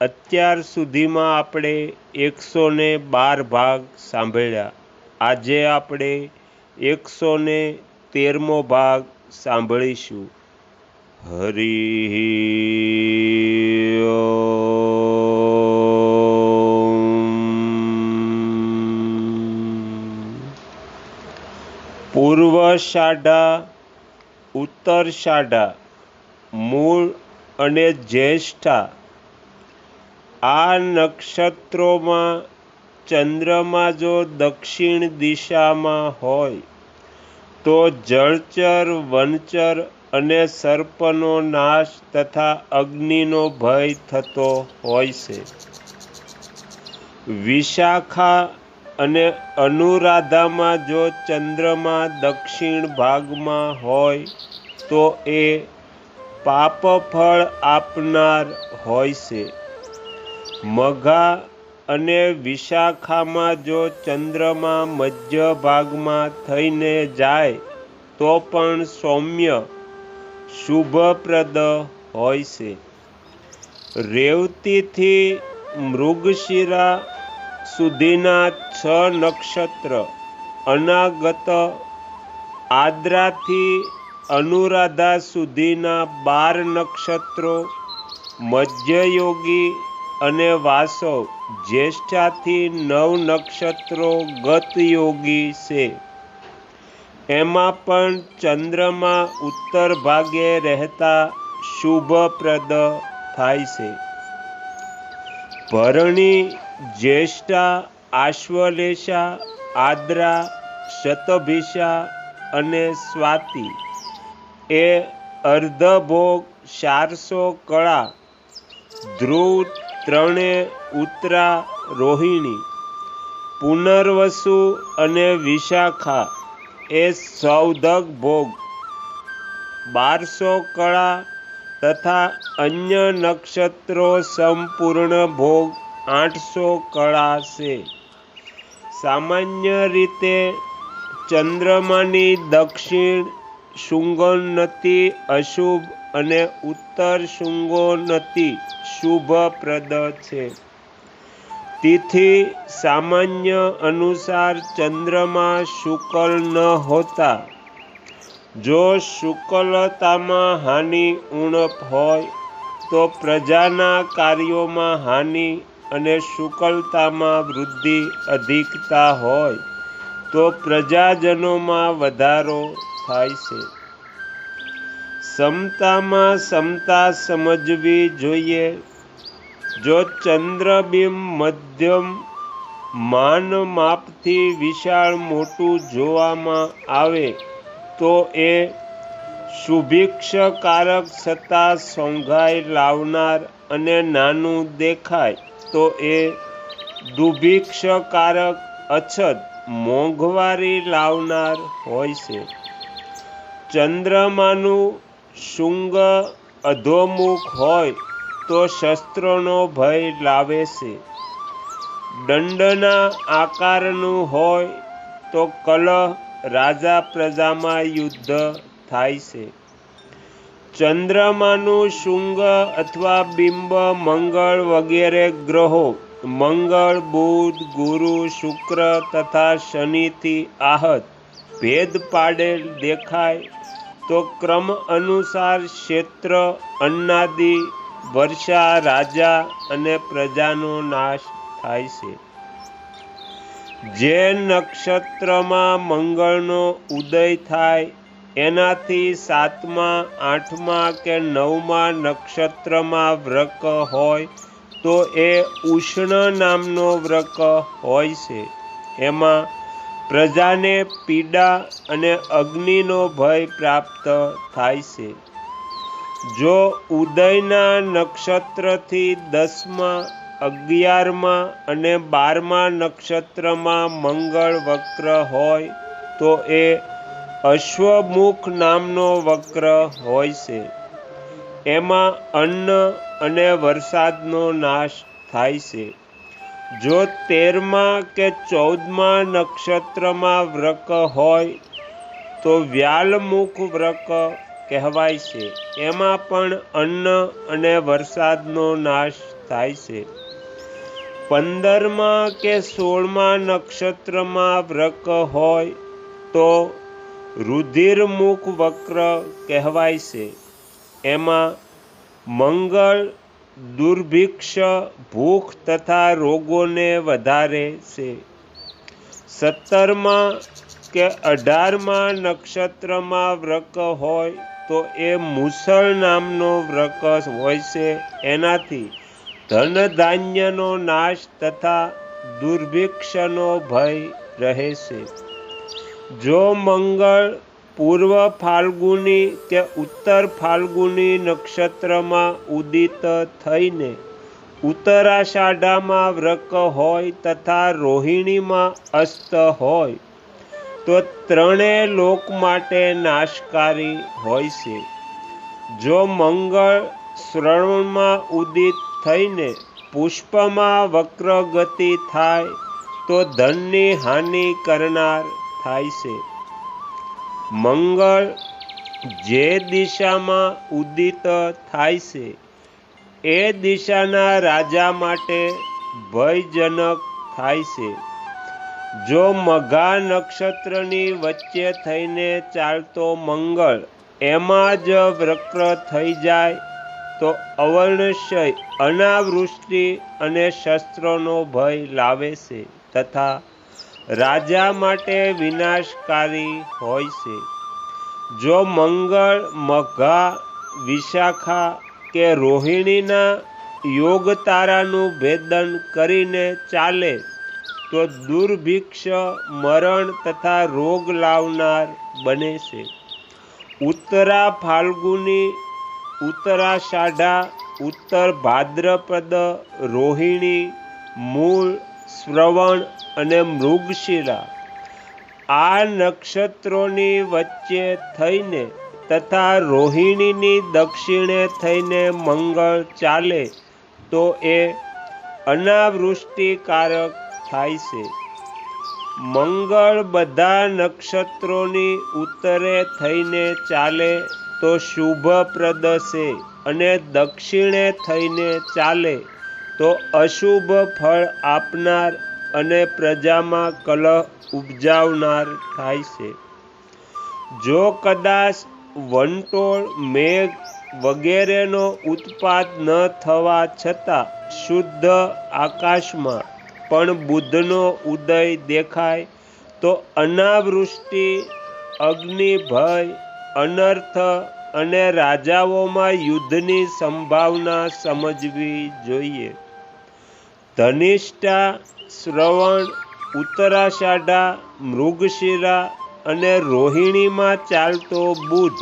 અત્યાર સુધીમાં આપણે એકસો ને બાર ભાગ સાંભળ્યા. આજે આપણે એકસો ને તેરમો ભાગ સાંભળીશું. હરિ પૂર્વ સાઢા ઉત્તર સાઢા મૂળ અને જ્યેષ્ઠા આ નક્ષત્રોમાં ચંદ્રમાં જો દક્ષિણ દિશામાં હોય, તો જળચર, વનચર અને સર્પનો નાશ તથા અગ્નિનો ભય થતો હોય છે. વિશાખા અને અનુરાધામાં જો ચંદ્રમાં દક્ષિણ ભાગમાં હોય, તો એ પાપ ફળ આપનાર હોય છે. મઘા અને વિશાખામાં જો ચંદ્રમા મધ્ય ભાગમાં થઈને જાય, તો પણ સૌમ્ય, શુભપ્રદ હોય છે. રેવતીથી મૃગશિરા સુધીના છ નક્ષત્ર અનાગત આદ્રાથી અનુરાધા સુધીના બાર નક્ષત્રો, મધ્યયોગી અને વાસવ જ્યેષ્ઠાથી નવ નક્ષત્રો ગતયોગી છે. એમાં પણ ચંદ્રમાં ઉત્તર ભાગે રહેતા શુભપ્રદ થાય છે. ભરણી, જ્યેષ્ઠા, આશ્વલેષા, આદ્રા, શતભિષા અને સ્વાતિ. એ અર્ધભોગ ચારસો કળા, ધ્રુવ ત્રણે ઉત્તરા રોહિણી, પુનર્વસુ અને વિશાખા એ સૌદક ભોગ. બારસો કળા તથા અન્ય નક્ષત્રો સંપૂર્ણ ભોગ આઠસો કળા છે. સામાન્ય રીતે ચંદ્રમાની દક્ષિણ શુંગોન્નતિ અશુભ અને ઉત્તર શુંગોન્નતિ શુભપ્રદ છે. તિથિ સામાન્ય અનુસાર ચંદ્રમાં શુકલ ન હોતા. જો શુકલતામાં હાનિ ઉણપ હોય, તો પ્રજાના કાર્યોમાં હાનિ અને શુકલતામાં વૃદ્ધિ અધિકતા હોય, તો પ્રજાજનોમાં વધારો થાય છે. સમતામાં સમતા સમજવી જોઈએ. જો ચંદ્રબિંબ મધ્યમ માન માપથી વિશાળ મોટું જોવામાં આવે, તો એ સુભિક્ષકારક સત્તા સોંઘાઈ લાવનાર અને નાનું દેખાય, તો એ દુભિક્ષકારક અછત મોંઘવારી લાવનાર હોય છે. ચંદ્રમાનું શુંગ અધોમુખ હોય તો શસ્ત્રોનો ભય લાવે છે. દંડના આકારનું હોય તો કલહ રાજા પ્રજામાં યુદ્ધ થાય છે. ચંદ્રમાનું શુંગ અથવા બિંબ મંગળ વગેરે ગ્રહો, મંગળ, બુધ, ગુરુ, શુક્ર તથા શનિથી આહત, ભેદ પાડેલ દેખાય તો ક્રમ અનુસાર ક્ષેત્ર, અન્નાદિ, વર્ષા, રાજા અને પ્રજાનો નાશ થાય છે. જે નક્ષત્રમાં મંગળનો ઉદય થાય, એનાથી સાતમા, આઠમા કે નવમા નક્ષત્રમાં વ્રક હોય, તો એ ઉષ્ણ નામનો વ્રક હોય છે. એમાં પ્રજાને પીડા અને અગ્નિનો ભય પ્રાપ્ત થાય છે. જો ઉદયના નક્ષત્રથી દસમા, અગિયારમાં અને બારમા નક્ષત્રમાં મંગળ વક્ર હોય, તો એ અશ્વમુખ નામનો વક્ર હોય છે. એમાં અન્ન અને વરસાદનો નાશ થાય છે. જો તેરમા કે ચૌદમા નક્ષત્રમાં વ્રક હોય, તો વ્યાલમુખ વ્રક કહેવાય છે. એમાં પણ અન્ન અને વરસાદનો નાશ થાય છે. પંદરમાં કે સોળમા નક્ષત્રમાં વ્રક હોય, તો રુધિરમુખ વક્ર કહેવાય છે. એમાં મંગળ દુર્ભિક્ષ ભૂખ તથા રોગોને વધારે છે. સત્તરમાં કે અઢારમાં નક્ષત્રમાં વ્રક હોય તો એ મુસળ નામનો વ્રક હોય છે. એનાથી ધન ધાન્યનો નાશ તથા દુર્ભિક્ષનો ભય રહે છે. જો મંગળ પૂર્વ ફાલ્ગુની કે ઉત્તર ફાલ્ગુની નક્ષત્રમાં ઉદિત થઈને ઉત્તરાષાઢામાં વ્રક હોય તથા રોહિણીમાં અસ્ત હોય, તો ત્રણેય લોક માટે નાશકારી હોય છે. જો મંગળ શ્રવણમાં ઉદિત થઈને પુષ્પમાં વક્ર ગતિ થાય, તો ધનની હાનિ કરનાર થાય છે. મંગળ જે દિશામાં ઉદિત થાય છે, એ દિશાના રાજા માટે ભયજનક થાય છે. જો મઘા નક્ષત્રની વચ્ચે થઈને ચાલતો મંગળ એમાં જ વક્ર થઈ જાય, તો અવર્ણશય, અનાવૃષ્ટિ અને શસ્ત્રોનો ભય લાવે છે તથા રાજા માટે વિનાશકારી હોય છે. જો મંગળ, મઘા, વિશાખા કે રોહિણીના યોગ તારાનું ભેદન કરીને ચાલે, તો દુર્ભિક્ષ મરણ તથા રોગ લાવનાર બને છે. ઉત્તરા ફાલ્ગુની ઉત્તરાષાઢા ઉત્તર ભાદ્રપદ રોહિણી, મૂળ શ્રવણ અને મૃગશિરા. આ નક્ષત્રોની વચ્ચે થઈને તથા રોહિણીની દક્ષિણે થઈને મંગળ ચાલે, તો એ અનાવૃષ્ટિકારક થાય છે. મંગળ બધા નક્ષત્રોની ઉત્તરે થઈને ચાલે, તો શુભપ્રદ છે અને દક્ષિણે થઈને ચાલે. તો અશુભ ફળ આપનાર અને પ્રજામાં કલહ ઉપજાવનાર થાય છે. જો કદાચ વંટોળ, મેઘ વગેરેનો ઉત્પાદ ન થવા છતાં શુદ્ધ આકાશમાં પણ બુદ્ધનો ઉદય દેખાય, તો અનાવૃષ્ટિ, અગ્નિભય, અનર્થ અને રાજાઓમાં યુદ્ધની સંભાવના સમજવી જોઈએ. ધનિષ્ઠા, શ્રવણ, ઉત્તરાષાઢા, મૃગશિરા અને રોહિણીમાં ચાલતો બુધ.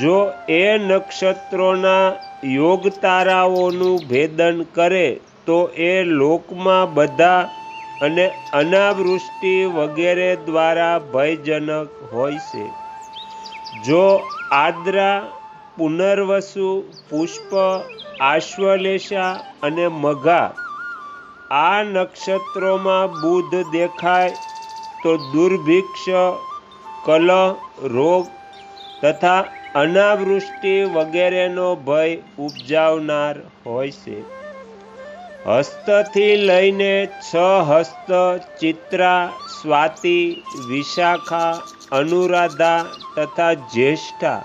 જો એ નક્ષત્રોના યોગ તારાઓનું ભેદન કરે, તો એ લોકમાં બધા અને અનાવૃષ્ટિ વગેરે દ્વારા ભયજનક હોય છે. જો આદ્રા, પુનર્વસુ, પુષ્પ, આશ્વલેષા અને મઘા આ નક્ષત્રોમાં બુધ દેખાય તો દુર્ભિક્ષ, કલહ, રોગ તથા અનાવૃષ્ટિ વગેરેનો ભય ઉપજાવનાર હોય છે. હસ્તથી લઈને છ હસ્ત ચિત્રા, સ્વાતિ, વિશાખા, અનુરાધા તથા જ્યેષ્ઠા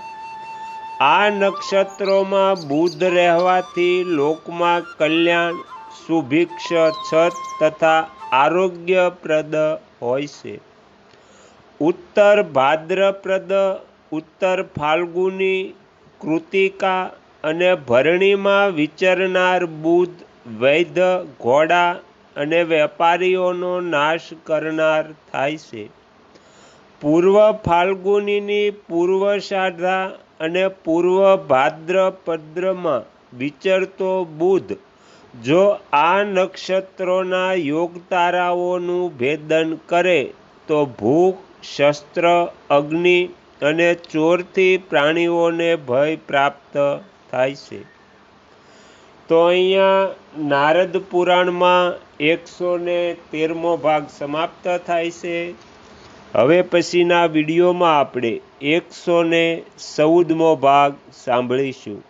આ નક્ષત્રોમાં બુધ રહેવાથી લોકમાં કલ્યાણ સુભિક્ષ છત તથા આરોગ્યપ્રદ હોય છે. ઉત્તર ભાદ્રપ્રદ ઉત્તર ફાલ્ગુની કૃતિકા અને ભરણીમાં વિચરનાર બુધ, વૈધ, ઘોડા અને વેપારીઓનો નાશ કરનાર થાય છે. પૂર્વ ફાલ્ગુનીની પૂર્વ સાઢા અને પૂર્વ ભાદ્રપદ્રમાં વિચરતો બુધ જો આ નક્ષત્રોના યોગ તારાઓનું ભેદન કરે, તો ભૂખ, શસ્ત્ર, અગ્નિ અને ચોરથી પ્રાણીઓને ભય પ્રાપ્ત થાય છે. તો અહીંયા નારદ પુરાણમાં એકસો ને તેરમો ભાગ સમાપ્ત થાય છે. હવે પછીના વિડીયોમાં આપણે એકસો ને ચૌદમો ભાગ સાંભળીશું.